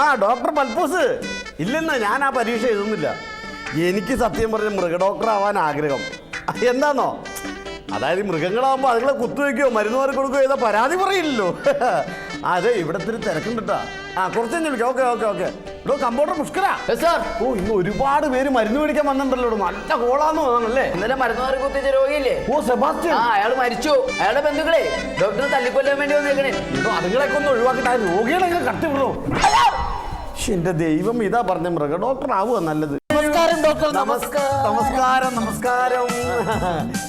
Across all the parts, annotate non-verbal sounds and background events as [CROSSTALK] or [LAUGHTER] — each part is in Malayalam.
ആ ഡോക്ടർ പൽപ്പൂസ് ഇല്ലെന്ന ഞാൻ ആ പരീക്ഷ എഴുതുന്നില്ല. എനിക്ക് സത്യം പറഞ്ഞ മൃഗഡോക്ടർ ആവാൻ ആഗ്രഹം. എന്താണോ അതായത് മൃഗങ്ങളാവുമ്പോൾ അതുങ്ങളെ കുത്തുവെക്കുകയോ മരുന്ന് മാറി കൊടുക്കുകയോ ചെയ്താൽ പരാതി പറയില്ലല്ലോ. [LAUGHS] അതെ ഇവിടെ തിരി തിരക്കുണ്ടിട്ടാ ആ കുറച്ച് കഴിഞ്ഞ് വിളിക്കാം. Okay okay okay. ഇവിടെ കമ്പോട്ടർ മുഷ്കരാ. സാർ ഓ ഇന്ന് ഒരുപാട് പേര് മരുന്ന് മേടിക്കാൻ വന്നിട്ടുണ്ടല്ലോ. നല്ല കോളാന്ന് തോന്നണല്ലേ ഇന്നലെ മരുന്ന് മാറി കുത്തിച്ച രോഗിയില്ലേ? ഓ സെബാസ്റ്റ്യൻ. ആ അയാൾ മരിച്ചു. അയാളുടെ ബന്ധുക്കളെ ഡോക്ടറെ തല്ലിക്കൊല്ലാൻ വേണ്ടി വന്നേക്കണേ. ഇപ്പൊ അതുങ്ങളൊക്കെ ഒന്ന് ഒഴിവാക്കിട്ട് ആ രോഗികളെ കട്ടിവിടോ എന്റെ ദൈവം ഇതാ പറഞ്ഞ മൃഗ ഡോക്ടർ ആവുക നല്ലത്. നമസ്കാരം ഡോക്ടർ. നമസ്കാരം. നമസ്കാരം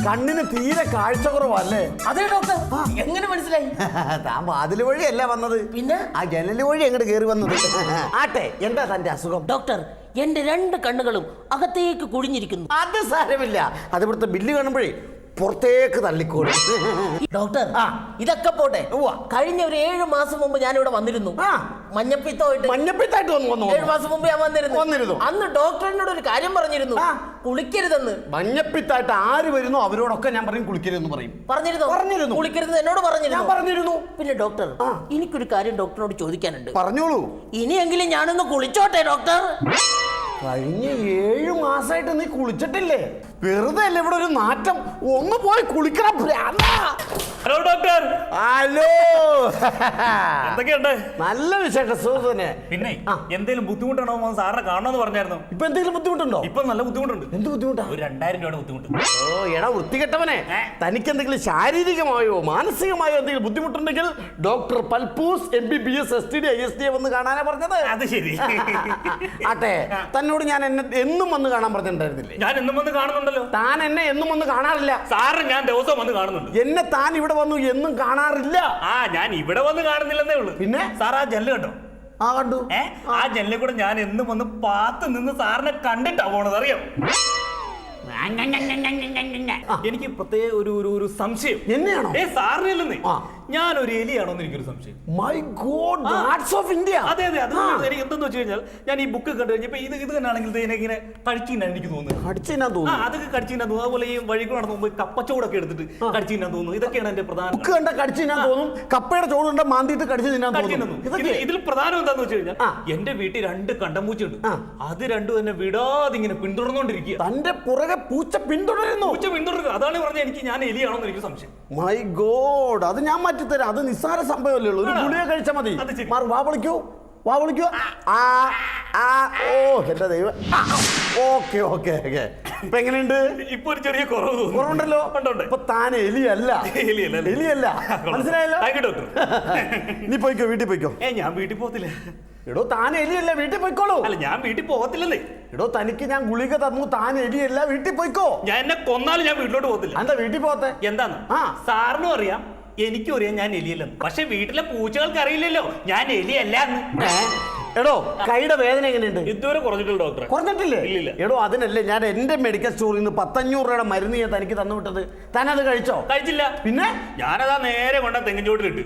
കണ്ണിന് തീരെ കാഴ്ച കുറവല്ലേ? അതെ ഡോക്ടർ. എങ്ങനെ മനസ്സിലായി? [LAUGHS] താൻ വാതിൽ വഴിയല്ല വന്നത്. പിന്നെ? ആ ജനൽ വഴി എങ്ങോട്ട് കയറി വന്നത്. [LAUGHS] ആട്ടെ എന്താ തന്റെ അസുഖം? ഡോക്ടർ എന്റെ രണ്ട് കണ്ണുകളും അകത്തേക്ക് കുഴിഞ്ഞിരിക്കുന്നു. അത് സാരമില്ല. അത് ഇവിടുത്തെ ബില്ല് കാണുമ്പോഴേ പുറത്തേക്ക് തള്ളിക്കോളി ഡോക്ടർ ആ. ഇതൊക്കെ പോട്ടെ. ഉവ്വ. കഴിഞ്ഞ ഒരു ഏഴ് മാസം മുമ്പ് ഞാൻ ഇവിടെ വന്നിരുന്നു. ആ. മഞ്ഞപ്പിത്തമായിട്ട്. മഞ്ഞപ്പിത്തായിട്ട് വന്നു വന്നു ഏഴ് മാസം മുമ്പ് ഞാൻ വന്നിരുന്നു. വന്നിരുന്നു. അന്ന് ഡോക്ടറിനോട് ഒരു കാര്യം പറഞ്ഞിരുന്നു. ആ. കുളിക്കരുതെന്ന്. മഞ്ഞപ്പിത്തായിട്ട് ആര് വരുന്നോ അവരോടൊക്കെ ഞാൻ പറയും കുളിക്കരുതെന്ന് പറയും. പറഞ്ഞിരുന്നു? പറഞ്ഞിരുന്നു. കുളിക്കരുത് എന്നോട് ഞാൻ പറഞ്ഞിരുന്നു. പറഞ്ഞിരുന്നു പിന്നെ ഡോക്ടർ ആ. എനിക്കൊരു കാര്യം ഡോക്ടറിനോട് ചോദിക്കാനുണ്ട്. പറഞ്ഞോളൂ. ഇനിയെങ്കിലും ഞാനൊന്ന് കുളിച്ചോട്ടെ ഡോക്ടർ? കഴിഞ്ഞ ഏഴു മാസമായിട്ട് നീ കുളിച്ചിട്ടില്ലേ? വെറുതെ അല്ലേ ഇവിടെ ഒരു നാറ്റം? ഒന്ന് പോയി കുളിക്കണം. Hello doctor. ഹലോ. എന്തൊക്കെയുണ്ട്? നല്ല വിശേഷം സുഖം പിന്നെ എന്തെങ്കിലും ബുദ്ധിമുട്ടുണ്ടോ ബുദ്ധിമുട്ടാണോ മോൻ സാറിനെ കാണണമെന്ന് പറഞ്ഞായിരുന്നു. ഇപ്പൊ എന്തെങ്കിലും ബുദ്ധിമുട്ടുണ്ടോ? ഇപ്പൊ നല്ല ബുദ്ധിമുട്ടുണ്ട്. എന്ത് ബുദ്ധിമുട്ടാ? ഒരു രണ്ടായിരം രൂപയുടെ ബുദ്ധിമുട്ട്. ഓ എടാ വൃത്തികെട്ടവനെ. തനിക്ക് എന്തെങ്കിലും ശാരീരികമായോ മാനസികമായോ എന്തെങ്കിലും ബുദ്ധിമുട്ടുണ്ടെങ്കിൽ doctor Palpoos M B B S S T D I S D വന്ന് കാണാനാ പറഞ്ഞത്. അത് ശരി. ആട്ടെ തന്നോട് ഞാൻ എന്നെ എന്നും വന്ന് കാണാൻ പറഞ്ഞിട്ടുണ്ടായിരുന്നില്ലേ? ഞാൻ എന്നും വന്ന് കാണുന്നുണ്ടല്ലോ താൻ എന്നെ എന്നും വന്ന് കാണാറില്ല. സാറ് ഞാൻ ദിവസം വന്ന് കാണുന്നുണ്ട്. എന്നെ താൻ ഇവിടെ വന്നു എന്നും കാണാറില്ല. ആ ഞാൻ ഇവിടെ വന്ന് കാണുന്നില്ലെന്നേ ഉള്ളൂ. പിന്നെ? സാർ ആ ജനൽ കണ്ടോ? ആ കണ്ടു. ഏ ആ ജെല്ലിൽ കൂടെ ഞാൻ എന്നും വന്ന് പാത്ത് നിന്ന് സാറിനെ കണ്ടിട്ടാ പോണത് അറിയാം? എനിക്ക് പ്രത്യേക ഒരു ഒരു സംശയം. എന്നെയാണോ? ഏ സാറിനല്ലെന്നേ. ഞാൻ ഒരു എലിയാണോ എന്ന് എനിക്കൊരു സംശയം. My god gods of India അതെ അതെ അത് എനിക്ക് എന്തെന്ന് വെച്ച് കഴിഞ്ഞാൽ ഞാൻ ഈ ബുക്ക് കണ്ടു കഴിഞ്ഞപ്പോ ഇത് ഇത് തന്നെയാണെങ്കിൽ ഇത് എനിക്ക് ഇങ്ങനെ കഴിച്ചിന്നാണ് എനിക്ക് തോന്നുന്നത്. കടിച്ചിന്നാ തോന്നുന്നു അതൊക്കെ കടിച്ചിന്നാ തോന്നുന്നു അതുപോലെ ഈ വഴിക്ക് കൂടെ നടന്നു പോകുമ്പോൾ കപ്പച്ചോടൊക്കെ എടുത്തിട്ട് കടിച്ചിന്നാ തോന്നുന്നു. ഇതൊക്കെയാണ് എന്റെ പ്രധാന ബുക്ക് കണ്ട കടിച്ചു ഞാൻ തോന്നും. കപ്പയുടെ ചോട് കണ്ട മാന്തിയിട്ട് കടിച്ചു തിന്നാൻ തോന്നുന്നു ഇതിൽ പ്രധാനം എന്താന്ന് വെച്ച് കഴിഞ്ഞാൽ എന്റെ വീട്ടിൽ രണ്ട് കണ്ടമ്പൂച്ചുണ്ട്. അത് രണ്ടും എന്നെ വിടാതെ ഇങ്ങനെ പിന്തുടർന്നുകൊണ്ടിരിക്കുക തന്റെ പുറകെ പൂച്ച പിന്തുടരുന്നു. പൂച്ച പിന്തുടരുക. അതാണ് പറഞ്ഞ എനിക്ക് ഞാൻ എലിയാണോ എന്ന് എനിക്ക് സംശയം. മൈ ഗോഡ് അത് ഞാൻ മാറ്റിത്തരാം അത് നിസ്സാര സംഭവമല്ലേ ഉള്ളൂ. ഒരു? ഗുളിക കഴിച്ചാൽ മതി. മാറും വാ വിളിക്കൂ. വാ വിളിക്കൂ. ആ ആ ഓ എന്റെ ദൈവം. Okay okay okay. ഇപ്പൊ എങ്ങനെയുണ്ട്? ഇപ്പൊ ഒരു ചെറിയ കുറവ് കുറവുണ്ടല്ലോ. ഇപ്പൊ താൻ എലിയല്ല. എലിയല്ല, മനസ്സിലായല്ലോ? ഡോക്ടർ. [LAUGHS] നീ പോയിക്കോ വീട്ടിൽ പോയിക്കോ? ഏ ഞാൻ വീട്ടിൽ പോകത്തില്ല. എടോ താൻ എലിയല്ല വീട്ടിൽ പോയിക്കോളൂ. അല്ല ഞാൻ വീട്ടിൽ പോകത്തില്ലേ എടോ തനിക്ക് ഞാൻ ഗുളിക തന്നു താൻ എലിയല്ല വീട്ടിൽ പോയിക്കോ. ഞാൻ എന്നെ കൊന്നാലും ഞാൻ വീട്ടിലോട്ട് പോകത്തില്ല. എന്താ വീട്ടിൽ പോകത്തെ? എന്താന്ന്? ആ. സാറിനും അറിയാം. എനിക്കും അറിയാം ഞാൻ എലിയല്ലെന്ന്. പക്ഷെ വീട്ടിലെ പൂച്ചകൾക്ക് അറിയില്ലല്ലോ. ഞാൻ എലിയല്ല എന്ന് എടോ കൈയുടെ വേദന എങ്ങനെയുണ്ട്? ഇതുവരെ കുറഞ്ഞിട്ടില്ല ഡോക്ടർ കുറഞ്ഞിട്ടില്ലേ? ഇല്ലില്ല. എടോ അതിനല്ലേ ഞാൻ എന്റെ മെഡിക്കൽ സ്റ്റോറിൽ നിന്ന് പത്തഞ്ഞൂറ് രൂപയുടെ മരുന്ന് ഞാൻ തനിക്ക് തന്നു വിട്ടത്. അത് കഴിച്ചോ? കഴിച്ചില്ല. പിന്നെ? ഞാനതാ നേരെ കൊണ്ട തെങ്ങിൻ ചോട്ടിലിട്ട്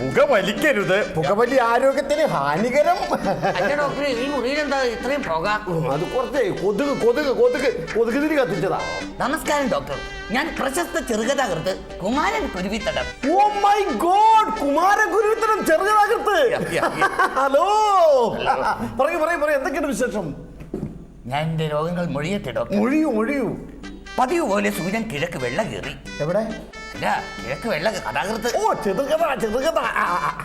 പുക വലിക്കരുത് പുകവലി ആരോഗ്യത്തിന് ഹാനികരം. അല്ല ഡോക്ടർ ഈ മുറിയിൽ എന്താ ഇത്രയും പുക? അത് കുറച്ച് കൊതുക് കൊതുക് കൊതുക് കൊതുക് തിരി കത്തിച്ചതാ. നമസ്കാരം ഡോക്ടർ. ഞാൻ പ്രശസ്ത ചെറുകഥാകൃത്ത് Kumaran Kuruvithadam. Oh my God കുമാരഗുരുത്തരം ചെറുതാകത്ത് ഹലോ പറയൂ പറയൂ പറയൂ എന്തൊക്കെയാണ് വിശേഷം? ഞാൻ എന്റെ രോഗങ്ങൾ മൊഴിയത്തെ ഡോക്ടർ. മൊഴിയൂ മൊഴിയൂ. പതിവ് പോലെ സൂര്യൻ കിഴക്ക് വെള്ള കയറി എവിടെ? അല്ല കിഴക്ക് വെള്ള കഥാകൃത്ത്. ഓ ചെറുകഥ ചെറുകഥ.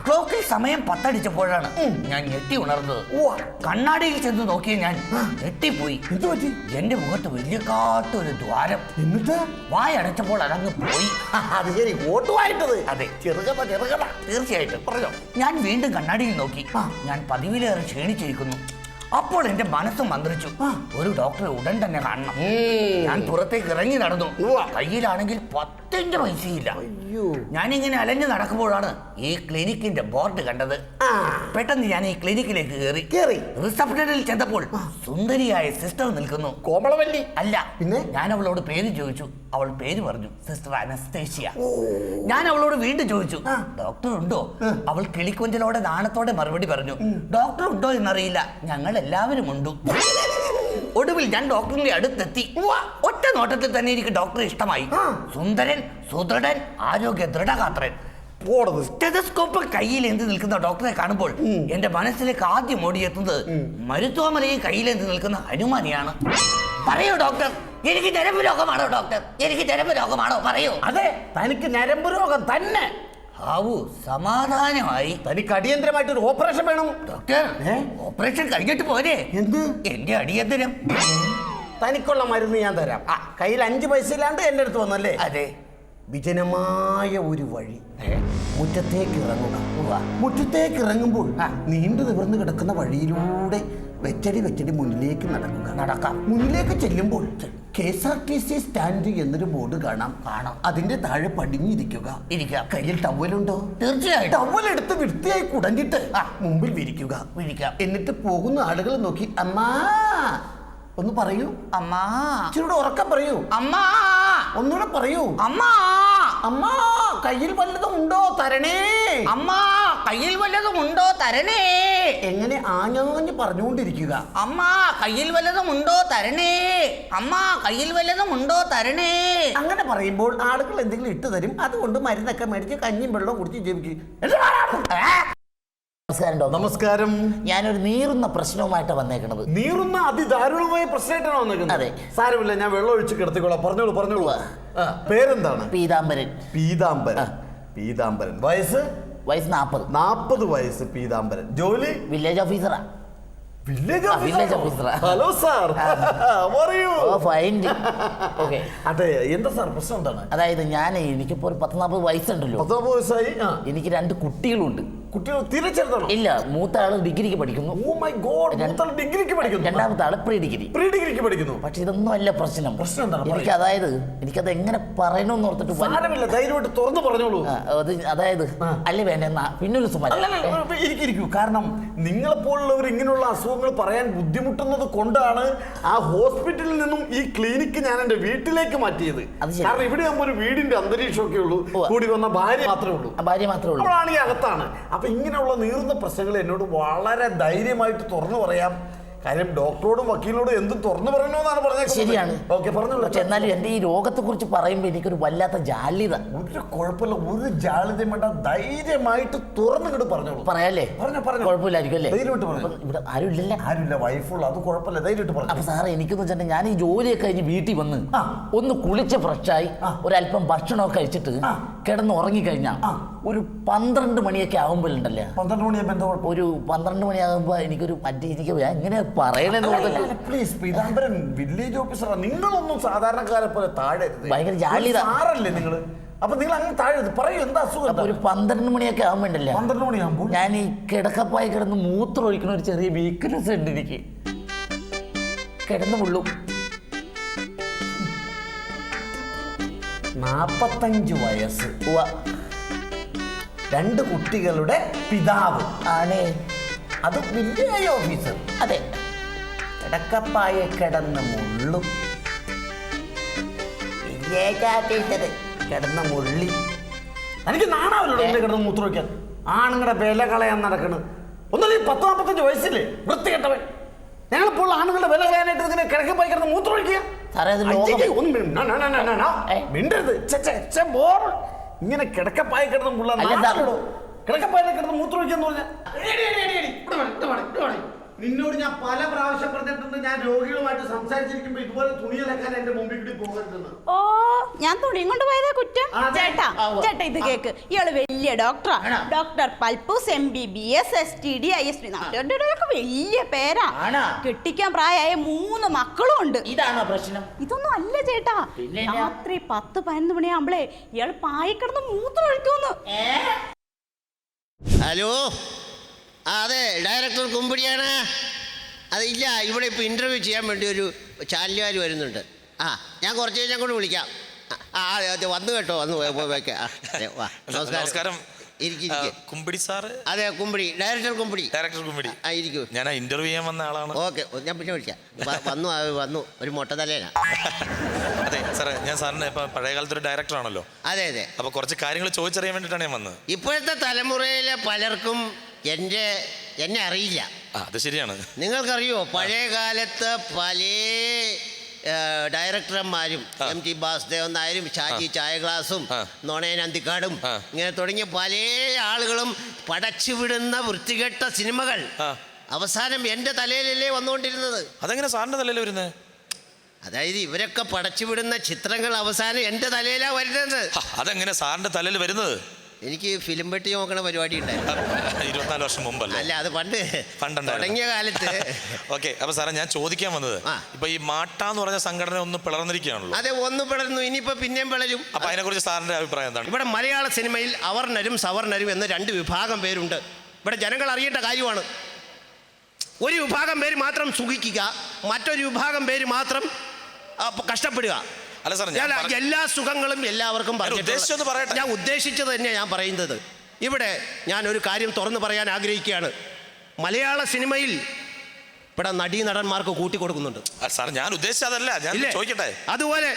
ക്ലോക്കിൽ സമയം പത്തടിച്ചപ്പോഴാണ് ഞാൻ ഞെട്ടി ഉണർന്നത്. ഓ. കണ്ണാടിയിൽ ചെന്ന് നോക്കിയ ഞാൻ ഞെട്ടിപ്പോയി. എന്തുപറ്റി എന്റെ മുഖത്ത് വലിയ കാട്ടൊരു ദ്വാരം. എന്നിട്ട്? വായടച്ചപ്പോൾ അതങ്ങ് പോയി. അത് ശരി ഓട്ടുമായിട്ടത് അതെ. ചെറുകഥ ചെറുകഥ. തീർച്ചയായിട്ടും. പറഞ്ഞോ. ഞാൻ വീണ്ടും കണ്ണാടിയിൽ നോക്കി. ഞാൻ പതിവിലേറെ ക്ഷീണിച്ചിരിക്കുന്നു. അപ്പോൾ എന്റെ മനസ്സ് മന്ത്രിച്ചു. ഒരു ഡോക്ടറെ ഉടൻ തന്നെ കാണണം. ഞാൻ പുറത്തേക്ക് ഇറങ്ങി നടന്നു. കയ്യിലാണെങ്കിൽ കയ്യിലാണെങ്കിൽ പത്തിന്റെ പൈസയില്ല. ഞാനിങ്ങനെ അലഞ്ഞു നടക്കുമ്പോഴാണ് ഈ ക്ലിനിക്കിന്റെ ബോർഡ് കണ്ടത്. പെട്ടെന്ന് ഞാൻ ഈ ക്ലിനിക്കിലേക്ക് കയറി കയറി റിസപ്ഷനിൽ ചെന്നപ്പോൾ സുന്ദരിയായ സിസ്റ്റർ നിൽക്കുന്നു. കോമളവല്ലി. അല്ല പിന്നെ? ഞാൻ അവളോട് പേര് ചോദിച്ചു. അവൾ പേര് പറഞ്ഞു സിസ്റ്റർ അനസ്തേഷ്യ. ഞാൻ അവളോട് വീണ്ടും ചോദിച്ചു ഡോക്ടർ ഉണ്ടോ? അവൾ കിളിക്കൊഞ്ചലോടെ നാണത്തോടെ മറുപടി പറഞ്ഞു ഡോക്ടർ ഉണ്ടോ എന്നറിയില്ല. ഞങ്ങൾ എല്ലാവരും ഉണ്ട്. [LAUGHS] ഒടുവിൽ ഞാൻ ഡോക്ടറിന്റെ അടുത്തെത്തി. ഒറ്റ നോട്ടത്തിൽ തന്നെ എനിക്ക് ഡോക്ടർ ഇഷ്ടമായി. സുന്ദരൻ സുദൃഢൻ ആരോഗ്യ ദൃഢഗാത്രൻ. സ്റ്റെതസ്കോപ്പ് കയ്യിൽ എന്ത് നിൽക്കുന്ന ഡോക്ടറെ കാണുമ്പോൾ എന്റെ മനസ്സിലേക്ക് ആദ്യം ഓടിയെത്തുന്നത് മരുത്വമലയിൽ കയ്യിൽ എന്ത് നിൽക്കുന്ന ഹനുമാനെയാണ്. പറയൂ ഡോക്ടർ. എനിക്ക് നരമ്പ് രോഗമാണോ ഡോക്ടർ? എനിക്ക് നരമ്പ് രോഗമാണോ? പറയൂ. അതെ തനിക്ക് നരമ്പ് രോഗം തന്നെ. ഹാവു സമാധാനമായി. തനിക്ക് അടിയന്തരമായിട്ട് ഒരു ഓപ്പറേഷൻ വേണം. ഡോക്ടർ ഓപ്പറേഷൻ കഴിഞ്ഞിട്ട് പോരെ. എന്ത്? എന്റെ അടിയന്തരം. തനിക്കുള്ള മരുന്ന് ഞാൻ തരാം. ആ കയ്യിൽ അഞ്ച് പൈസ ഇല്ലാണ്ട് എന്റെ അടുത്ത് വന്നല്ലേ? അതെ. വിജനമായ ഒരു വഴി. മുറ്റത്തേക്ക് ഇറങ്ങുക. മുറ്റത്തേക്ക് ഇറങ്ങുമ്പോൾ നീണ്ടു നിവർന്നു കിടക്കുന്ന വഴിയിലൂടെ വെച്ചടി വെച്ചടി മുന്നിലേക്ക് നടക്കുക. നടക്കാം. മുന്നിലേക്ക് ചെല്ലുമ്പോൾ K S R T C stand എന്നൊരു ബോർഡ് കാണാം. കാണാം. അതിന്റെ താഴെ പടിഞ്ഞിരിക്കുക. ഇരിക്കുക. കയ്യിൽ ടവലുണ്ടോ തീർച്ചയായിട്ടും ടവൽ എടുത്ത് വൃത്തിയായി കുടഞ്ഞിട്ട് ആ മുമ്പിൽ വിരിക്കുക. വിരിക്കുക. എന്നിട്ട് പോകുന്ന ആളുകൾ നോക്കി അമ്മാ! ഒന്ന് പറയൂ. അമ്മാ! ഇച്ചിരൂടെ ഉറക്കം പറയൂ. അമ്മാ! ഒന്നുകൂടെ പറയൂ. അമ്മാ! അമ്മാ കയ്യിൽ വല്ലതും ഉണ്ടോ? തരണേ. അമ്മ കയ്യിൽ വല്ലതും ഉണ്ടോ? തരണേ. എങ്ങനെ ആഞ്ഞാഞ്ഞ് പറഞ്ഞുകൊണ്ടിരിക്കുക? അമ്മ കയ്യിൽ വല്ലതും ഉണ്ടോ? തരണേ. അമ്മ കയ്യിൽ വല്ലതും ഉണ്ടോ? തരണേ. അങ്ങനെ പറയുമ്പോൾ ആളുകൾ എന്തെങ്കിലും ഇട്ട് തരും. അതുകൊണ്ട് മരുന്നൊക്കെ മേടിച്ച് കഞ്ഞിയും വെള്ളവും കുടിച്ച് ജീവിക്കും. നമസ്കാരം ഡോക്ടർ നമസ്കാരം. ഞാനൊരു നീറുന്ന പ്രശ്നവുമായിട്ടാണ് വന്നേക്കണത്. നീറുന്ന അതിദാരുണമായ പ്രശ്നമായിട്ടാണ് വന്നേക്കുന്നത്. അതെ. സാരമില്ല ഞാൻ വെള്ളം ഒഴിച്ച് കിടത്തിക്കോളാം. പറഞ്ഞോളൂ പറഞ്ഞോളൂ. ആ, പേരെന്താണ്? പീതാംബരൻ. പീതാംബരൻ. പീതാംബരൻ. വയസ്സ്? വയസ്സ് നാൽപ്പത് നാൽപ്പത് വയസ്സ് പീതാംബരൻ. ജോലി? വില്ലേജ് ഓഫീസറാ. വില്ലേജ് ആ, village officer ആ. Hello sir. പറയൂ ഓ ഫൈൻ ഓക്കെ അതെ എന്താ സാർ പ്രശ്നം എന്താണ്? അതായത് ഞാൻ എനിക്കിപ്പോ ഒരു പത്ത് നാൽപ്പത് വയസ്സുണ്ടല്ലോ. പത്തൊമ്പത് വയസ്സായി? ആ. എനിക്ക് രണ്ട് കുട്ടികളുണ്ട്. കുട്ടികൾ തിരിച്ചെടുത്തണം. ഇല്ല മൂത്ത ആൾ ഡിഗ്രിക്ക് പഠിക്കുന്നു. ഓ മൈ ഗോഡ് മൂത്താൾ ഡിഗ്രിക്ക് പഠിക്കുന്നു. രണ്ടാമത്തെ ആൾ പ്രീ ഡിഗ്രി. പ്രീ ഡിഗ്രിക്ക് പഠിക്കുന്നു. പക്ഷെ ഇതൊന്നും അല്ല പ്രശ്നം. പ്രശ്നം എന്താണ്? എനിക്ക് അതായത് എനിക്കത് എങ്ങനെ പറയണമെന്ന് ഓർത്തിട്ട് സാരമില്ല ധൈര്യമായിട്ട് തുറന്നു പറഞ്ഞോളൂ. അത് അതായത് അല്ല വേണ്ട എന്നാ പിന്നെ ഒരു സുമാരി അല്ലല്ല, ഇരിക്കിരിക്കൂ കാരണം നിങ്ങളെപ്പോലുള്ളവർ ഇങ്ങനെയുള്ള അസുഖങ്ങൾ പറയാൻ ബുദ്ധിമുട്ടുന്നത് കൊണ്ടാണ് ആ ഹോസ്പിറ്റലിൽ നിന്നും ഈ ക്ലിനിക്ക് ഞാൻ എന്റെ വീട്ടിലേക്ക് മാറ്റിയത്. കാരണം ഇവിടെ ആകുമ്പോൾ ഒരു വീടിന്റെ അന്തരീക്ഷമൊക്കെ ഉള്ളൂ. കൂടി വന്ന ഭാര്യ മാത്രമേ ഉള്ളൂ. ഭാര്യ മാത്രമേ ഉള്ളൂ. അപ്പോഴാണ് ഈ അകത്താണ്. അപ്പൊ ഇങ്ങനെയുള്ള നീറുന്ന പ്രശ്നങ്ങൾ എന്നോട് വളരെ ധൈര്യമായിട്ട് തുറന്നു പറയാം. കാര്യം ഡോക്ടറോടും വക്കീലിനോടും എന്തും തുറന്നു പറയണമെന്നാണ് പറഞ്ഞത് ശരിയാണ്. ഓക്കെ പറഞ്ഞോളൂ. പക്ഷെ എന്നാലും എന്റെ ഈ രോഗത്തെ കുറിച്ച് പറയുമ്പോൾ എനിക്കൊരു വല്ലാത്ത ജാള്യത. ഒരു കുഴപ്പമില്ല. ഒരു ജാളിതയും വേണ്ട. ധൈര്യമായിട്ട് തുറന്നിങ്ങോട്ട് പറഞ്ഞോളൂ. പറയാല്ലേ? പറഞ്ഞു പറഞ്ഞു. കുഴപ്പമില്ലായിരിക്കും അല്ലേ? ധൈര്യമായിട്ട് പറഞ്ഞു. ഇവിടെ ആരും ഇല്ലല്ലേ ആരുമില്ല. വൈഫുള്ള. അത് കുഴപ്പമില്ല. ധൈര്യമായിട്ട് പറഞ്ഞു. അപ്പൊ സാറേ എനിക്കെന്ന് വെച്ചിട്ടുണ്ടെങ്കിൽ ഞാൻ ഈ ജോലിയൊക്കെ കഴിഞ്ഞ് വീട്ടിൽ വന്ന് ഒന്ന് കുളിച്ച് ഫ്രഷായി. ഒരല്പം ഭക്ഷണമൊക്കെ കഴിച്ചിട്ട് ആ. കിടന്ന് ഉറങ്ങിക്കഴിഞ്ഞാൽ ഒരു പന്ത്രണ്ട് മണിയൊക്കെ ആകുമ്പോഴുണ്ടല്ലേ പന്ത്രണ്ട് മണി എന്താ കുഴപ്പം? ഒരു പന്ത്രണ്ട് മണിയാകുമ്പോ എനിക്കൊരു മറ്റേ എനിക്ക് എങ്ങനെ പറയണെന്ന് പ്ലീസ് പീതാംബരൻ വില്ലേജ് ഓഫീസറാണ് നിങ്ങളൊന്നും സാധാരണക്കാരെ പോലെ താഴെ ഭയങ്കര ജാള്യത. സാറല്ലേ നിങ്ങൾ അപ്പൊ നിങ്ങൾ അങ്ങ് താഴെ പറയൂ എന്താ അസുഖം ഒരു പന്ത്രണ്ട് മണിയൊക്കെ ആകുമ്പോണ്ടല്ലേ പന്ത്രണ്ട് മണിയാകുമ്പോൾ ഞാൻ ഈ കിടക്കപ്പായി കിടന്ന് മൂത്രം ഒഴിക്കുന്ന ഒരു ചെറിയ വീക്ക്നെസ് ഉണ്ട് എനിക്ക്. കിടന്നു മുള്ളും. നാപ്പത്തഞ്ച് വയസ്സ്. രണ്ട് കുട്ടികളുടെ പിതാവ് ആണേ. അത് വില്ലേജ് ഓഫീസർ. അതെ. കിടക്കപ്പായ കിടന്ന് മുള്ളും. കിടന്ന മുള്ളി. എനിക്ക് നാണാവല്ലോ എന്നെ കിടന്ന് മൂത്രം വയ്ക്കാൻ ആണുങ്ങളുടെ വില കളയാൻ നടക്കണ്. ഒന്നല്ലേ പത്ത് നാൽപ്പത്തഞ്ച് വയസ്സില്ലേ? വൃത്തി കെട്ടവൻ ഞങ്ങളിപ്പോൾ ആണുങ്ങളുടെ വില കളയാനായിട്ട് ഇങ്ങനെ കിടക്കപ്പായി കിടന്ന് മൂത്രം ഒഴിക്കുക? സാറേ, അത് ലോകം- അയ്യയ്യ, ഒന്ന് മിണ്ട- ന- ന- ന- ന- ന-. ഏ? മിണ്ടരുത് ഛെ, ഛെ, ഛെ, ബോർ. ഇങ്ങനെ കിടക്കപ്പായി കിടന്ന് മുള്ള അല്ല, എന്താ? കിടക്കപ്പായി കിടന്ന് മൂത്രം ഒഴിക്കാന്ന് പറഞ്ഞാൽ നിന്നോട് ഞാൻ പല പ്രാവശ്യം പറഞ്ഞിട്ടുണ്ട് ഞാൻ രോഗികളുമായിട്ട് സംസാരിച്ചിരിക്കുമ്പോ ഇതുപോലെ തുണി അലക്കാൻ എന്റെ മുമ്പിൽ കൂടി പോകരുതെന്ന്. ഓ ഞാൻ തുണി കൊണ്ട് പോയതാ കുറ്റം? ചേട്ടാ ചേട്ടാ ഇത് കേക്ക്. ഇയാൾ വലിയ ഡോക്ടറാ. Doctor Palpoos M B B S S T D I S T നാട്ടുകാരുടെ വലിയ പേരാ. ആണോ? കെട്ടിക്കാൻ പ്രായമായ മൂന്ന് മക്കളും ഉണ്ട്. ഇതാണോ പ്രശ്നം? ഇതൊന്നും അല്ല ചേട്ടാ? രാത്രി പത്ത് പതിനൊന്ന് മണിയാകുമ്പളേ ഇയാൾ പായിക്കിടന്ന് മൂത്രം ഒഴിക്കുമെന്ന്. ഹലോ? അതെ ഡയറക്ടർ കുമ്പിടിയാണ്. അതില്ല ഇവിടെ ഇപ്പോൾ ഇന്റർവ്യൂ ചെയ്യാൻ വേണ്ടി ഒരു ചാനലുകാർ വരുന്നുണ്ട്. ആ ഞാൻ കുറച്ച് കഴിഞ്ഞാൽ കൂടെ വിളിക്കാം. ആ, അതെ അതെ വന്നു കേട്ടോ വന്നു നമസ്കാരം. കുമ്പിടി സാർ അതെ കുമ്പിടി ഡയറക്ടർ കുമ്പിടി. ഡയറക്ടർ കുമ്പിടി. ആ ഇരിക്കൂ. ഞാൻ ഇന്റർവ്യൂ ചെയ്യാൻ വന്ന ആളാണ്. ഓക്കെ ഞാൻ പിന്നെ വിളിക്കാം. വന്നു വന്നു ഒരു മൊട്ട തലേന അതെ സാറേ ഞാൻ സാറിന് ഇപ്പൊ പഴയ കാലത്ത് ഒരു ഡയറക്ടർ ആണല്ലോ. അതെ അതെ. അപ്പൊ കുറച്ച് കാര്യങ്ങൾ ചോദിച്ചറിയാൻ വേണ്ടിട്ടാണ് ഞാൻ വന്നത്. ഇപ്പോഴത്തെ തലമുറയിലെ പലർക്കും എന്റെ എന്നെ അറിയില്ല ആ അത് ശരിയാണ് നിങ്ങൾക്കറിയോ പഴയ കാലത്ത് പല ഡയറക്ടർമാരും ആ. എം ടി ബാസുദേവൻ നായരും ഷാജി ചായ ഗ്ലാസും ആ. നോണയൻ അന്തിക്കാടും ആ. ഇങ്ങനെ തുടങ്ങിയ പല ആളുകളും പടച്ചുവിടുന്ന വൃത്തികെട്ട സിനിമകൾ ആ. അവസാനം എന്റെ തലയിലല്ലേ വന്നുകൊണ്ടിരുന്നത് അതെങ്ങനെ സാറിന്റെ തലയിൽ വരുന്നത് അതായത് ഇവരൊക്കെ പടച്ചുവിടുന്ന ചിത്രങ്ങൾ അവസാനം എന്റെ തലയിലാണ് വരുന്നത് അതെങ്ങനെ സാറിന്റെ തലയിൽ വരുന്നത് എനിക്ക് ഫിലിം പെട്ടി നോക്കണ പരിപാടി ഉണ്ടായിരുന്നു. [LAUGHS] ഇരുപത്തിനാല് വർഷം മുമ്പല്ലേ? അല്ല അത് പണ്ട് പണ്ട് തുടങ്ങിയ കാലത്ത്. [LAUGHS] ഓക്കെ അപ്പൊ സാറേ ഞാൻ ചോദിക്കാൻ വന്നത്. ഇപ്പൊ ഈ മാട്ട എന്ന് പറഞ്ഞ സംഘടന ഒന്ന് പിളർന്നിരിക്കുകയാണല്ലോ. അതെ ഒന്ന് പിളർന്നു. ഇനിയിപ്പോ പിന്നെയും പിളരും. അപ്പൊ അതിനെ കുറിച്ച് സാറിന്റെ അഭിപ്രായം എന്താണ്? ഇവിടെ മലയാള സിനിമയിൽ അവർണരും സവർണരും എന്ന രണ്ട് വിഭാഗം പേരുണ്ട്. ഇവിടെ ജനങ്ങൾ അറിയേണ്ട കാര്യമാണ്. ഒരു വിഭാഗം പേര് മാത്രം സുഖിക്കുക മറ്റൊരു വിഭാഗം പേര് മാത്രം കഷ്ടപ്പെടുക. അല്ല സാർ ഞാൻ ഞാൻ എല്ലാ സുഖങ്ങളും എല്ലാവർക്കും ഉദ്ദേശിച്ചത് പറയട്ടെ. ഞാൻ ഉദ്ദേശിച്ചത് തന്നെ ഞാൻ പറയുന്നത്. ഇവിടെ ഞാൻ ഒരു കാര്യം തുറന്നു പറയാൻ ആഗ്രഹിക്കുകയാണ്. മലയാള സിനിമയിൽ ഇവിടെ നടീ നടന്മാർക്ക് കൂട്ടിക്കൊടുക്കുന്നുണ്ട്. ആ, സാർ ഞാൻ ഉദ്ദേശിച്ചതല്ല ഞാൻ ഇല്ലേ? ചോദിക്കട്ടെ? അതുപോലെ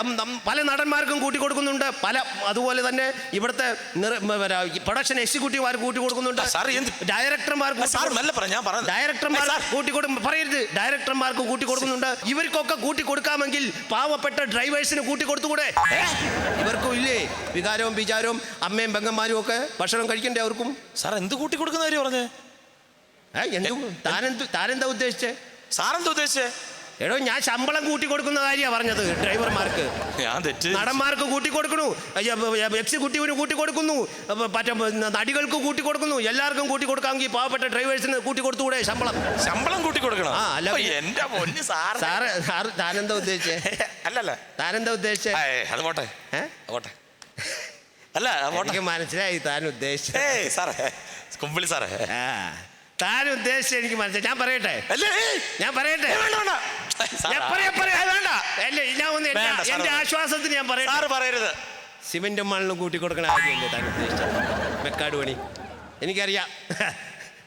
ഉം, പല നടന്മാർക്കും കൂട്ടി കൊടുക്കുന്നുണ്ട് പല അതുപോലെ തന്നെ ഇവിടുത്തെ പ്രൊഡക്ഷൻ എക്സിക്യൂട്ടീവുമാർ കൂട്ടി കൊടുക്കുന്നുണ്ട് ആ, സാർ എന്ത്- ഡയറക്ടർമാർ ആ, സാർ മെല്ലെ പറ ഞാൻ പറഞ്ഞു ഡയറക്ടർമാർ കൂട്ടി കൊടുക്കും പറയരുത്. ഡയറക്ടർമാർക്ക് കൂട്ടി കൊടുക്കുന്നുണ്ട് ഇവർക്കൊക്കെ കൂട്ടി കൊടുക്കാമെങ്കിൽ പാവപ്പെട്ട ഡ്രൈവേഴ്സിന് കൂട്ടി കൊടുത്തുകൂടെ ഏ? ഇവർക്കും ഇല്ലേ? വികാരവും വിചാരവും അമ്മയും പെങ്ങന്മാരും ഒക്കെ ഭക്ഷണം കഴിക്കണ്ടേ അവർക്കും? സാർ എന്ത് കൂട്ടി കൊടുക്കുന്ന കാര്യം പറഞ്ഞേ? താനെന്ത് താനെന്താ ഉദ്ദേശിച്ചേ? സാറെന്താ ഉദ്ദേശിച്ചേ? എടോ ഞാൻ ശമ്പളം കൂട്ടി കൊടുക്കുന്ന കാര്യമാണ് പറഞ്ഞത് ഡ്രൈവർമാർക്ക്. ഞാൻ തെറ്റ് നടന്മാർക്ക് കൂട്ടി കൊടുക്കണു എക്സിക്യൂട്ടീവിന് കൂട്ടി കൊടുക്കുന്നു മറ്റേ നടികൾക്ക് കൂട്ടി കൊടുക്കുന്നു എല്ലാവർക്കും കൂട്ടി കൊടുക്കാമെങ്കിൽ പാവപ്പെട്ട ഡ്രൈവേഴ്സിന് കൂട്ടി കൊടുത്തുകൂടെ ശമ്പളം. ശമ്പളം കൂട്ടി കൊടുക്കണം ആ, അല്ല എന്റെ പൊന്നു സാർ സാറ് സാറ് താനെന്താ ഉദ്ദേശിച്ചേ? അല്ലല്ല. താനെന്താ ഉദ്ദേശിച്ചേ? അത് പോട്ടെ. പോട്ടെ. അല്ല എനിക്ക് മനസ്സിലായി താൻ ഉദ്ദേശിച്ചേ സാറേ. കുമ്പിളി സാറേ. ആ. താൻ ഉദ്ദേശിച്ചത് എനിക്ക് മനസ്സിലായി. ഞാൻ പറയട്ടെ? അല്ലേ? ഞാൻ പറയട്ടെ? വേണ്ട വേണ്ട. ഞാൻ പറയാം പറയാം. വേണ്ട. അല്ലേ ഞാൻ ഒന്ന് എന്റെ- വേണ്ട. ആശ്വാസത്തിന് ഞാൻ പറയട്ടെ? സാറ് പറയരുത്. സിമെന്റും മണ്ണിലും കൂട്ടി കൊടുക്കണ കാര്യമല്ലേ താൻ ഉദ്ദേശിച്ചത്? വെക്കാട് പണി. എനിക്കറിയാം.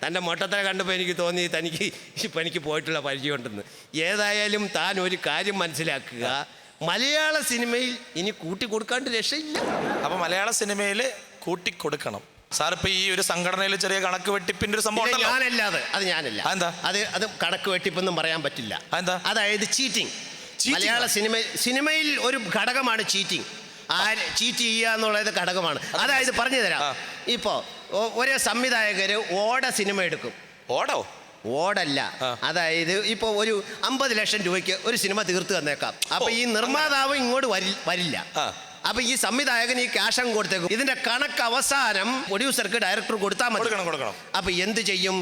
തന്റെ മൊട്ടത്തല കണ്ടപ്പോൾ എനിക്ക് തോന്നി തനിക്ക് ഇപ്പം എനിക്ക് പോയിട്ടുള്ള പരിചയമുണ്ടെന്ന്. ഏതായാലും താൻ ഒരു കാര്യം മനസ്സിലാക്കുക. മലയാള സിനിമയിൽ ഇനി കൂട്ടി കൊടുക്കാണ്ട് രക്ഷയില്ല. അപ്പൊ മലയാള സിനിമയിൽ കൂട്ടി കൊടുക്കണം സാർ ഇപ്പൊ ഈ ഒരു സംഘടനയിൽ ചെറിയ കണക്ക് വെട്ടിപ്പിന്റെ ഒരു സംഭവം ഉണ്ടല്ലോ. ഞാനല്ലാതെ അത് ഞാനല്ല. അതെന്താ? അത് അത് കണക്ക് വെട്ടിപ്പൊന്നും പറയാൻ പറ്റില്ല. അതെന്താ? അതായത് ചീറ്റിംഗ്. Cheating മലയാള സിനിമ സിനിമയിൽ ഒരു ഘടകമാണ് ചീറ്റിംഗ്. ആര് ചീറ്റ് ചെയ്യുക എന്നുള്ളത് ഘടകമാണ്. അതായത് പറഞ്ഞു തരാം. ആ. ഇപ്പോ ഒ- ഒരേ സംവിധായകര് ഓട സിനിമ എടുക്കും. ഓടോ? ഓടല്ല. ആ. അതായത് ഇപ്പോൾ ഒരു അമ്പത് ലക്ഷം രൂപയ്ക്ക് ഒരു സിനിമ തീർത്ത് തന്നേക്കാം. അപ്പൊ ഓ, ഈ നിർമ്മാതാവ് ഇങ്ങോട്ട് വരി വരില്ല. ആ. അപ്പൊ ഈ സംവിധായകൻ ഈ ക്യാഷ് അങ്ങ് കൊടുത്തേക്കും. ഇതിന്റെ കണക്ക് അവസാനം പ്രൊഡ്യൂസർക്ക് ഡയറക്ടർ കൊടുത്താൽ മതി. കൊടുക്കണം കൊടുക്കണം. അപ്പൊ എന്ത് ചെയ്യും.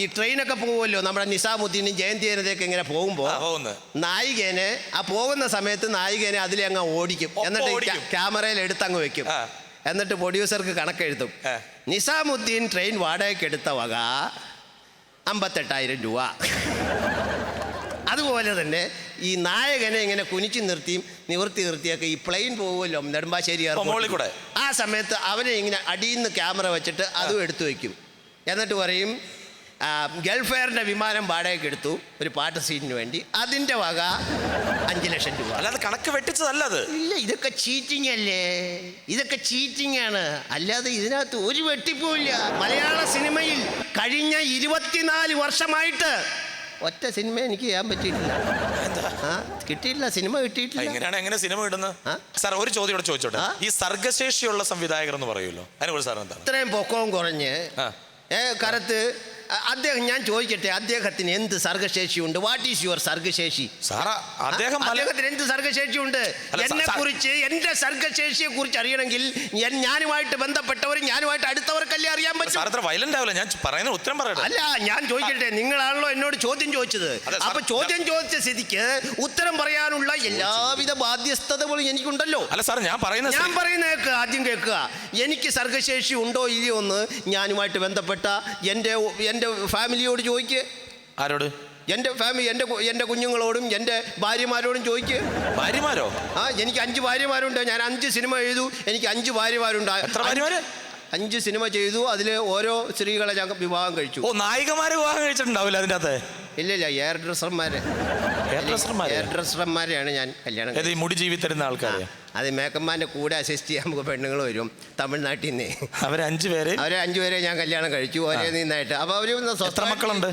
ഈ ട്രെയിനൊക്കെ പോകുമല്ലോ നമ്മുടെ നിസാമുദ്ദീനും ജയന്തിയനതയൊക്കെ ഇങ്ങനെ പോകുമ്പോ നായികേനെ ആ പോകുന്ന സമയത്ത് നായികേനെ അതിലെ അങ്ങ് ഓടിക്കും. എന്നിട്ട് ക്യാമറയിൽ എടുത്ത് അങ്ങ് വെക്കും. എന്നിട്ട് പ്രൊഡ്യൂസർക്ക് കണക്കെഴുതും. നിസാമുദ്ദീൻ ട്രെയിൻ വാടകയ്ക്ക് എടുത്ത വക അമ്പത്തെട്ടായിരം രൂപ. അതുപോലെ തന്നെ ഈ നായകനെ ഇങ്ങനെ കുനിച്ചു നിർത്തിയും നിവർത്തി നിർത്തിയൊക്കെ ഈ പ്ലെയിൻ പോകുമല്ലോ നെടുമ്പാശ്ശേരി കൂടെ. ആ സമയത്ത് അവനെ ഇങ്ങനെ അടിയിൽ നിന്ന് ക്യാമറ വെച്ചിട്ട് അതും എടുത്തു വയ്ക്കും എന്നിട്ട് പറയും ഗൾഫ് എയറിന്റെ വിമാനം വാടകയ്ക്ക് എടുത്തു ഒരു പാട്ട് സീനിന് വേണ്ടി. അതിന്റെ വക അഞ്ച് ലക്ഷം രൂപ. അല്ലാതെ കണക്ക് വെട്ടിച്ചതല്ല അത്. ഇല്ല ഇതൊക്കെ ചീറ്റിംഗ് അല്ലേ? ഇതൊക്കെ ചീറ്റിംഗ് ആണ്. അല്ലാതെ ഇതിനകത്ത് ഒരു വെട്ടിപ്പുമില്ല മലയാള സിനിമയിൽ കഴിഞ്ഞ ഇരുപത്തിനാല് വർഷമായിട്ട് ഒറ്റ സിനിമ എനിക്ക് ചെയ്യാൻ പറ്റിയിട്ടില്ല. ആ കിട്ടിയിട്ടില്ല സിനിമ കിട്ടിയിട്ടില്ല. എങ്ങനെയാണ് എങ്ങനെ സിനിമ ഇടുന്നത്? സാർ ഒരു ചോദ്യം ഇവിടെ ചോദിച്ചോട്ടെ. ഈ സർഗശേഷിയുള്ള സംവിധായകർ എന്ന് പറയുമല്ലോ അതിനെക്കുറിച്ച് സാർ എന്താണ്? ഇത്രയും പൊക്കവും കുറഞ്ഞ് ഏ കരത്ത് അദ്ദേഹം ഞാൻ ചോദിക്കട്ടെ അദ്ദേഹത്തിന് എന്ത് സർഗശേഷിയുണ്ട്? വാട്ട് ഈസ് യുവർ സർഗശേഷി? സാറാ അദ്ദേഹം അദ്ദേഹത്തിന് എന്ത് സർഗശേഷിയുണ്ട്? ഉണ്ട് എന്നെ കുറിച്ച് എന്റെ സർഗശേഷിയെ കുറിച്ച് അറിയണമെങ്കിൽ ഞാനുമായിട്ട് ബന്ധപ്പെട്ടവർ ഞാനുമായിട്ട് അടുത്തവർക്കല്ലേ അറിയാൻ പറ്റും? വയലന്റ് ആവില്ല ഞാൻ പറയുന്ന ഉത്തരം പറയട്ടെ. അല്ല ഞാൻ ചോദിക്കട്ടെ നിങ്ങളാണല്ലോ എന്നോട് ചോദ്യം ചോദിച്ചത്. അപ്പൊ ചോദ്യം ചോദിച്ച സ്ഥിതിക്ക് ഉത്തരം പറയാനുള്ള എല്ലാവിധ ബാധ്യസ്ഥതകളും എനിക്കുണ്ടല്ലോ. അല്ല സാർ ഞാൻ പറയുന്ന ഞാൻ പറയുന്ന കേൾക്കുക ആദ്യം കേൾക്കുക. എനിക്ക് സർഗശേഷി ഉണ്ടോ ഇല്ലയോ എന്ന് ഞാനുമായിട്ട് ബന്ധപ്പെട്ട എന്റെ എന്റെ ഫാമിലിയോട് ചോദിക്ക്. ആരോട്? എന്റെ ഫാമിലി എന്റെ എന്റെ കുഞ്ഞുങ്ങളോടും എന്റെ ഭാര്യമാരോടും ചോദിക്ക്. ഭാര്യമാരോ? ആ എനിക്ക് അഞ്ച് ഭാര്യമാരുണ്ട്. ഞാൻ അഞ്ച് സിനിമ എഴുതു. എനിക്ക് അഞ്ച് ഭാര്യമാരുണ്ട്. എത്ര ഭാര്യമാര്? അഞ്ച് സിനിമ ചെയ്തു. അതിൽ ഓരോ സ്ത്രീകളെ ഞാൻ വിവാഹം കഴിച്ചു. ഓ നായികമാരെ വിവാഹം കഴിച്ചിട്ടുണ്ടാവില്ല അതിന്റെ അകത്ത്? ഇല്ല ഇല്ല എയർ ഡ്രസ്സർമാരെ dresserമാരെ? എയർ ഡ്രസ്സർമാരെയാണ് ഞാൻ കല്യാണം ഏത് ഈ മുടി ജീവി തരുന്ന ആൾക്കാരെ? അത് മേക്കന്മാരുടെ കൂടെ അസിസ്റ്റ് ചെയ്യാൻ നമുക്ക് പെണ്ണുങ്ങൾ വരും തമിഴ്നാട്ടിൽ നിന്ന്. അവരഞ്ചു അഞ്ചു പേര്? അവരെ അഞ്ചുപേരെ ഞാൻ കല്യാണം കഴിച്ചു ഒരേ നിന്നായിട്ട്. അപ്പോൾ അവർ എത്ര മക്കളുണ്ട്?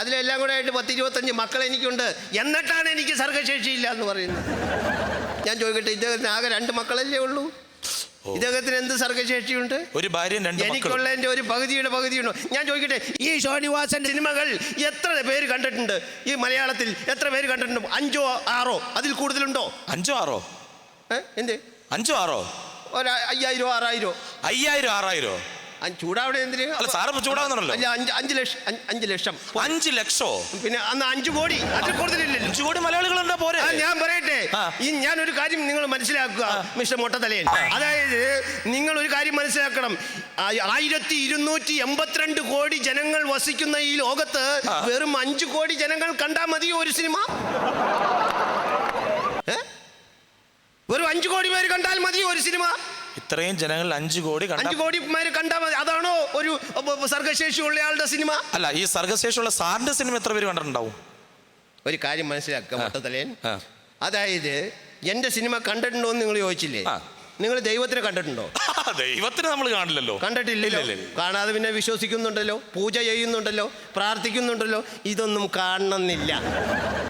അതിലെല്ലാം കൂടെ ആയിട്ട് പത്ത് ഇരുപത്തഞ്ച് മക്കൾ എനിക്കുണ്ട്. എന്നിട്ടാണ് എനിക്ക് സർഗശേഷിയില്ല എന്ന് പറയുന്നത്. ഞാൻ ചോദിക്കട്ടെ ഇദ്ദേഹത്തിന് ആകെ രണ്ട് മക്കളല്ലേ ഉള്ളൂ? ഇദ്ദേഹത്തിന് എന്ത് സർഗശേഷിയുണ്ട്? ഒരു ഭാര്യ രണ്ട് എനിക്കുള്ളതിന്റെ ഒരു പകുതിയുടെ പകുതിയുണ്ടോ. ഞാൻ ചോദിക്കട്ടെ ഈ ശ്രീനിവാസന്റെ സിനിമകൾ എത്ര പേര് കണ്ടിട്ടുണ്ട്? ഈ മലയാളത്തിൽ എത്ര പേര് കണ്ടിട്ടുണ്ട്? അഞ്ചോ ആറോ? അതിൽ കൂടുതലുണ്ടോ? അഞ്ചോ ആറോ? എന്ത്? അഞ്ചോ ആറോ? ഒരു അയ്യായിരോ ആറായിരോ? അയ്യായിരം ആറായിരോ? ചൂടാവിടെ എന്തിന്? അല്ല, സാറ് ചൂടാവുന്നുണ്ടല്ലോ. അല്ല അഞ്ച് അഞ്ച് ലക്ഷം അഞ്ച് ലക്ഷം. അഞ്ച് ലക്ഷോ? പിന്നെ അന്ന് അഞ്ചു കോടി. അതിൽ കൂടുതലില്ലല്ലോ. അഞ്ചു കോടി മലയാളികളുണ്ടോ പോരെ? ഞാൻ പറയട്ടെ. ഈ ഞാൻ ഒരു കാര്യം നിങ്ങൾ മനസ്സിലാക്കുക മിസ്റ്റർ മൊട്ടത്തലയൻ. അതായത് നിങ്ങൾ ഒരു കാര്യം മനസ്സിലാക്കണം. ആയിരത്തി ഇരുന്നൂറ്റി എൺപത്തിരണ്ട് കോടി ജനങ്ങൾ വസിക്കുന്ന ഈ ലോകത്ത് വെറും അഞ്ചു കോടി ജനങ്ങൾ കണ്ടാൽ മതി ഒരു സിനിമ? വെറും അഞ്ചു കോടി പേര് കണ്ടാൽ മതി ഒരു സിനിമ? ഇത്രയും ജനങ്ങൾ അഞ്ചു കോടി കണ്ട അഞ്ചു കോടി കണ്ടാൽ മതി. അതാണോ ഒരു സർഗശേഷിയുള്ള ആളുടെ സിനിമ? അല്ല ഈ സർഗശേഷിയുള്ള സാറിന്റെ സിനിമ എത്ര പേര് കണ്ടിട്ടുണ്ടാവും? ഒരു കാര്യം മനസ്സിലാക്കുക മൊട്ടത്തലയൻ. ആ. അതായത് എന്റെ സിനിമ കണ്ടിട്ടുണ്ടോ എന്ന് നിങ്ങൾ ചോദിച്ചില്ലേ? ആ. നിങ്ങൾ ദൈവത്തിനെ കണ്ടിട്ടുണ്ടോ? [LAUGHS] ദൈവത്തിന് നമ്മൾ കാണില്ലല്ലോ. കണ്ടിട്ടില്ലല്ലോ. ഇല്ല, ഇല്ല, ഇല്ല. കാണാതെ പിന്നെ വിശ്വസിക്കുന്നുണ്ടല്ലോ പൂജ ചെയ്യുന്നുണ്ടല്ലോ പ്രാർത്ഥിക്കുന്നുണ്ടല്ലോ ഇതൊന്നും കാണണമെന്നില്ല.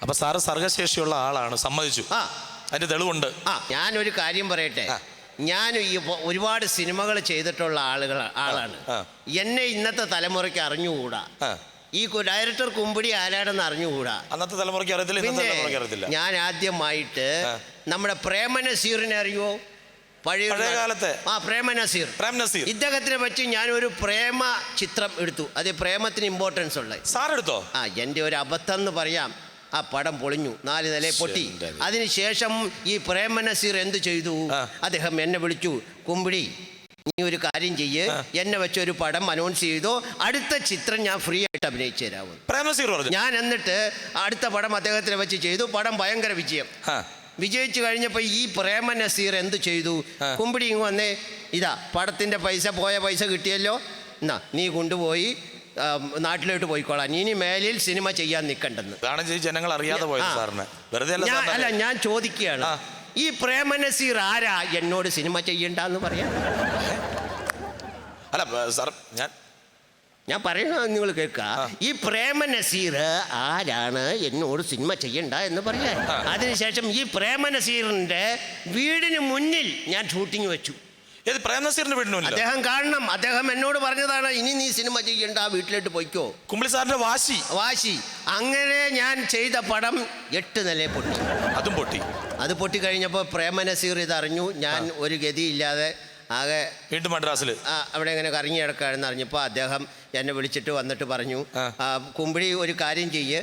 അപ്പൊ സാറ് സർഗശേഷിയുള്ള ആളാണ് സമ്മതിച്ചു. ആ. അതിന്റെ തെളിവുണ്ട്. ആ ഞാനൊരു കാര്യം പറയട്ടെ. ആ. ഞാൻ ഈ ഒരുപാട് സിനിമകൾ ചെയ്തിട്ടുള്ള ആളുകൾ ആളാണ്. എന്നെ ഇന്നത്തെ തലമുറയ്ക്ക് അറിഞ്ഞുകൂടാ. ഈ ഡയറക്ടർ കുമ്പിടി ആരാടെന്ന് അറിഞ്ഞുകൂടാ? അന്നത്തെ തലമുറയ്ക്ക് അറിയത്തില്ല ഞാൻ ആദ്യമായിട്ട്. നമ്മുടെ പ്രേമനസീറിനെ അറിയുമോ പഴയ കാലത്തെ? ആ പ്രേമനസീർ പ്രേം നസീർ. ഇദ്ദേഹത്തിനെ പറ്റി ഒരു പ്രേമ ചിത്രം എടുത്തു. അത് പ്രേമത്തിന് ഇമ്പോർട്ടൻസ് ഉള്ളത്. സാർ എടുത്തോ? ആ എന്റെ ഒരു അബദ്ധം എന്ന് പറയാം. ആ പടം പൊളിഞ്ഞു. നാല് നില പൊട്ടി. അതിനുശേഷം ഈ പ്രേമനസീർ എന്ത് ചെയ്തു? അദ്ദേഹം എന്നെ വിളിച്ചു കുമ്പിടി നീ ഒരു കാര്യം ചെയ്യ്. എന്നെ വെച്ച് ഒരു പടം അനൗൺസ് ചെയ്തോ. അടുത്ത ചിത്രം ഞാൻ ഫ്രീ ആയിട്ട് അഭിനയിച്ചു പറഞ്ഞു. ഞാൻ എന്നിട്ട് അടുത്ത പടം അദ്ദേഹത്തിനെ വെച്ച് ചെയ്തു. പടം ഭയങ്കര വിജയം. വിജയിച്ചു കഴിഞ്ഞപ്പോൾ ഈ പ്രേമ നസീർ എന്ത് ചെയ്തു? കുമ്പിടി ഇങ്ങ് വന്നേ. ഇതാ പടത്തിന്റെ പൈസ പോയ പൈസ കിട്ടിയല്ലോ. എന്നാ നീ കൊണ്ടുപോയി. നാട്ടിലോട്ട് പോയിക്കോളാം. ഇനി മേലിൽ സിനിമ ചെയ്യാൻ നിൽക്കണ്ടെന്ന്. ഇതാണ് ജനങ്ങൾ അറിയാതെ പോയത്. സാറിന്. വെറുതെ അല്ല ഞാൻ സാറിന് അല്ല അറിയാം. ഞാൻ ചോദിക്കുകയാണ്. ആ. ഈ പ്രേമനസീർ ആരാ? എന്നോട് സിനിമ ചെയ്യണ്ടെന്ന് പറയാം. അല്ല ബ- സാർ ഞാൻ ഞാൻ പറയുന്നത് നിങ്ങൾ കേൾക്ക ഈ പ്രേമ നസീർ ആരാണ്? എന്നോട് സിനിമ ചെയ്യണ്ട എന്ന് പറയാൻ. അതിനുശേഷം ഈ പ്രേമ നസീറിന്റെ വീടിന് മുന്നിൽ ഞാൻ ഷൂട്ടിങ് വെച്ചു. ഏത് പ്രേം നസീറിന്റെ വീടിനുമില്ല. അദ്ദേഹം കാണണം. അദ്ദേഹം എന്നോട് പറഞ്ഞതാണ് ഇനി നീ സിനിമ ചെയ്യണ്ട വീട്ടിലോട്ട് പോയിക്കോ. കുമ്പിളി സാറിന്റെ വാശി. വാശി. അങ്ങനെ ഞാൻ ചെയ്ത പടം എട്ട് നില പൊട്ടി. അതും പൊട്ടി. അത് പൊട്ടി കഴിഞ്ഞപ്പോൾ പ്രേമ നസീർ ഇതറിഞ്ഞു. ഞാൻ ഒരു ഗതിയില്ലാതെ ആകെ വീണ്ടും മദ്രാസിൽ അവിടെ ഇങ്ങനെ കറങ്ങി കിടക്കുകയാണെന്ന് അറിഞ്ഞപ്പോൾ അദ്ദേഹം എന്നെ വിളിച്ചിട്ട് വന്നിട്ട് പറഞ്ഞു. ആ, ഒരു കാര്യം ചെയ്യ്.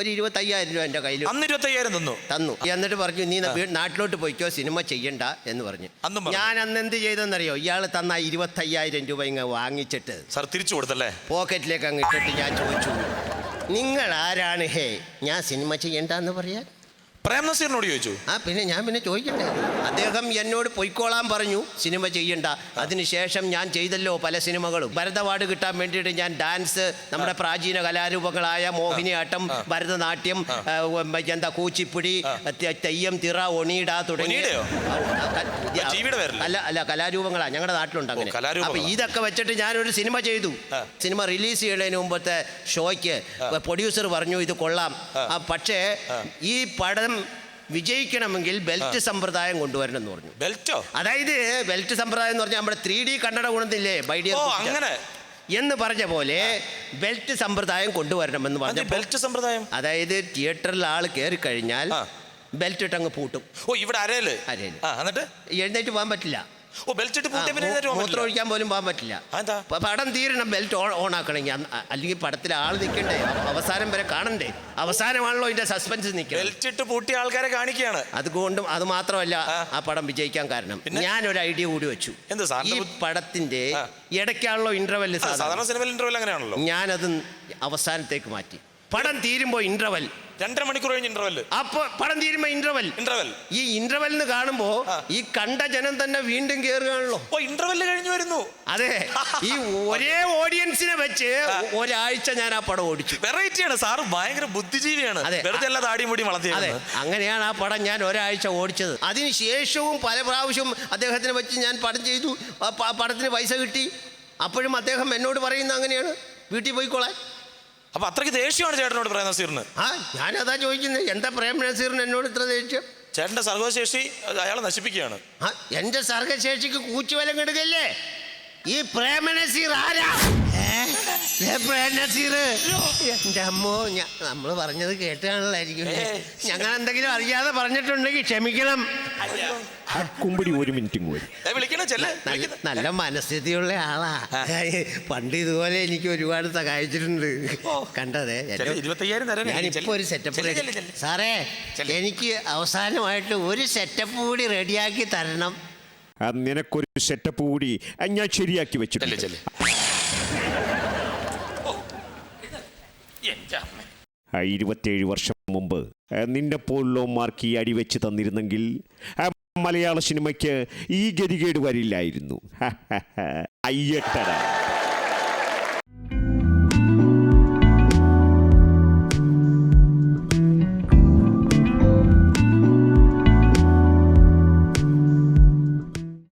ഒരു ഇരുപത്തയ്യായിരം രൂപ എന്റെ കയ്യിൽ അന്ന് ഇരുപത്തയ്യായിരം തന്നു. തന്നു. എന്നിട്ട് പറഞ്ഞു നീ നാട്ടിലോട്ട് പോയിക്കോ സിനിമ ചെയ്യണ്ട എന്ന് പറഞ്ഞു. അന്നും പറഞ്ഞു. ഞാൻ അന്ന് എന്ത് ചെയ്തെന്നറിയോ? ഇയാൾ തന്ന ആ ഇരുപത്തയ്യായിരം രൂപ ഇങ്ങ് വാങ്ങിച്ചിട്ട്. സാർ തിരിച്ചു കൊടുത്തല്ലേ? പോക്കറ്റിലേക്ക് അങ്ങ് ഇട്ടിട്ട് ഞാൻ ചോദിച്ചു. നിങ്ങൾ ആരാണ് ഹേ? ഞാൻ സിനിമ ചെയ്യണ്ട എന്ന് പറയാൻ? പ്രേം നസീറിനോട് ചോദിച്ചു. ആ പിന്നെ ഞാൻ പിന്നെ ചോദിക്കട്ടെ. അദ്ദേഹം എന്നോട് പൊയ്ക്കോളാൻ പറഞ്ഞു. സിനിമ ചെയ്യണ്ട. അതിനുശേഷം ഞാൻ ചെയ്തല്ലോ പല സിനിമകളും. ഭരതവാട് കിട്ടാൻ വേണ്ടിയിട്ട് ഞാൻ ഡാൻസ് നമ്മുടെ പ്രാചീന കലാരൂപങ്ങളായ മോഹിനിയാട്ടം ഭരതനാട്യം എന്താ കൂച്ചിപ്പുടി തെയ്യം തിറ ഒണീട തുടങ്ങി അല്ല അല്ല കലാരൂപങ്ങളാ. ഞങ്ങളുടെ നാട്ടിലുണ്ട് അങ്ങനെ. അപ്പൊ ഇതൊക്കെ വെച്ചിട്ട് ഞാനൊരു സിനിമ ചെയ്തു. സിനിമ റിലീസ് ചെയ്യുന്നതിന് മുമ്പത്തെ ഷോയ്ക്ക് പ്രൊഡ്യൂസർ പറഞ്ഞു ഇത് കൊള്ളാം. പക്ഷേ ഈ പടം വിജയിക്കണമെങ്കിൽ ബെൽറ്റ് സമ്പ്രദായം കൊണ്ടുവരണം എന്ന് പറഞ്ഞു. ബെൽറ്റോ? അതായത് ബെൽറ്റ് സമ്പ്രദായം എന്ന് പറഞ്ഞാൽ നമ്മുടെ ത്രീ ഡി കണ്ണട ഗുണത്തില്ലേ ബൈഡിയ അങ്ങനെ. എന്ന് പറഞ്ഞ പോലെ ബെൽറ്റ് സമ്പ്രദായം കൊണ്ടുവരണമെന്ന് എന്ന് പറഞ്ഞു ബെൽറ്റ് സമ്പ്രദായം? അതായത് തിയേറ്ററിൽ ആൾ കയറി കഴിഞ്ഞാൽ ബെൽറ്റ് ഇട്ടങ്ങ് പൂട്ടും. ഓ ഇവിടെ അരയിൽ? അരയിൽ. എന്നിട്ട്? എഴുന്നേറ്റ് പോകാൻ പറ്റില്ല. ഓ ബെൽറ്റ് ഇട്ട് പൂട്ടിയ പിന്നെ എഴുന്നേറ്റ് പോകാൻ മൂത്രം പറ്റില്ല. ഒഴിക്കാൻ പോലും പോകാൻ പറ്റില്ല. അതെന്താ? പ- പടം തീരണം ബെൽറ്റ് ഓൺ ഓൺ ആക്കണമെങ്കിൽ. അന്ന് അല്ലെങ്കിൽ പടത്തിൽ ആൾ നിൽക്കണ്ടേ? അവ- അവസാനം വരെ കാണണ്ടേ? അവസാനമാണല്ലോ ഇതിന്റെ സസ്പെൻസ് നിൽക്കുന്നത്. ബെൽറ്റ് ഇട്ട് പൂട്ടിയ ആൾക്കാരെ കാണിക്കുകയാണ്. അതുകൊണ്ടും അത് മാത്രമല്ല ആ. ആ പടം വിജയിക്കാൻ കാരണം. ഞാൻ ഒരു ഐഡിയ കൂടി വെച്ചു. എന്ത് സാറിന്റെ ഈ ബുദ്ധി- പടത്തിന്റെ ആ. ഇടയ്ക്കാണല്ലോ ഇന്റർവെൽ ആ, സാധാരണ സിനിമയിൽ ഇന്റർവെൽ അങ്ങനെയാണല്ലോ. ഞാനത് അവസാനത്തേക്ക് മാറ്റി. പടം തീരുമ്പോൾ ഇന്റർവൽ രണ്ടര മണിക്കൂർ കഴിഞ്ഞ് ഇന്റർവെൽ അപ്പൊ പടം തീരുമ്പോ ഇന്റർവൽ ഇന്റർവെൽ ഈ എന്ന് കാണുമ്പോ ഈ കണ്ട ജനം തന്നെ വീണ്ടും കേറുകയാണല്ലോ. ഓ ഇന്റർവെൽ കഴിഞ്ഞു വരുന്നു. അതെ. [LAUGHS] ഈ ഒരേ ഓഡിയൻസിനെ വെച്ച് ഒരാഴ്ച ഞാൻ ആ പടം ഓടിച്ചു. വെറൈറ്റിയാണ് സാർ ഭയങ്കര ബുദ്ധിജീവിയാണ്. വെറുതെ താടിയും മുടിയും അതെ. അങ്ങനെയാണ് ആ പടം ഞാൻ ഒരാഴ്ച ഓടിച്ചത്. അതിനുശേഷവും പല പ്രാവശ്യം അദ്ദേഹത്തിനെ വെച്ച് ഞാൻ പടം ചെയ്തു. പടത്തിന് പൈസ കിട്ടി. അപ്പോഴും അദ്ദേഹം എന്നോട് പറയുന്നത് അങ്ങനെയാണ്. വീട്ടിൽ പോയിക്കോളാൻ. അപ്പൊ അത്രയ്ക്ക് ദേഷ്യമാണ് ചേട്ടനോട് പ്രേം നസീറിന്. ആ ഞാനതാ ചോദിക്കുന്നത് എന്താ പ്രേം നസീറിന് എന്നോട് ഇത്ര ദേഷ്യം? ചേട്ടന്റെ സർഗശേഷി അയാളെ നശിപ്പിക്കുകയാണ്. ആ എന്റെ സർഗശേഷിക്ക് കൂച്ചുവലം കെടുക്കല്ലേ? ഈ പ്രേമനസീർ ആരാ? ഏ? എന്റെ അമ്മോ നമ്മൾ പറഞ്ഞത് കേട്ടാണല്ലായിരിക്കും ഞങ്ങൾ എന്തെങ്കിലും അറിയാതെ പറഞ്ഞിട്ടുണ്ടെങ്കിൽ ക്ഷമിക്കണം. കുമ്പടി ഒരു മിനിറ്റ് നല്ല മനസ്ഥിതിയുള്ള ആളാ. പണ്ട് ഇതുപോലെ എനിക്ക് ഒരുപാട് സഹായിച്ചിട്ടുണ്ട്. കണ്ടതേ. ഞാനിപ്പോ. ഒരു സെറ്റപ്പ്. സാറേ. എനിക്ക് അവസാനമായിട്ട് ഒരു സെറ്റപ്പ് കൂടി റെഡിയാക്കി തരണം. നിനക്കൊരു സെറ്റപ്പ് കൂടി ഞാൻ ശരിയാക്കി ചെല്ല്, വെച്ചിട്ടുണ്ട് ചെല്ല്. ഓ. എന്റെ അമ്മ. ആ, ഇരുപത്തേഴ് വർഷം മുമ്പ്. നിന്റെ പോലുള്ളവന്മാർക്ക് ഈ അടിവെച്ച് തന്നിരുന്നെങ്കിൽ മലയാള സിനിമയ്ക്ക് ഈ ഗതികേട് വരില്ലായിരുന്നു. [LAUGHS] അയ്യട്ടട.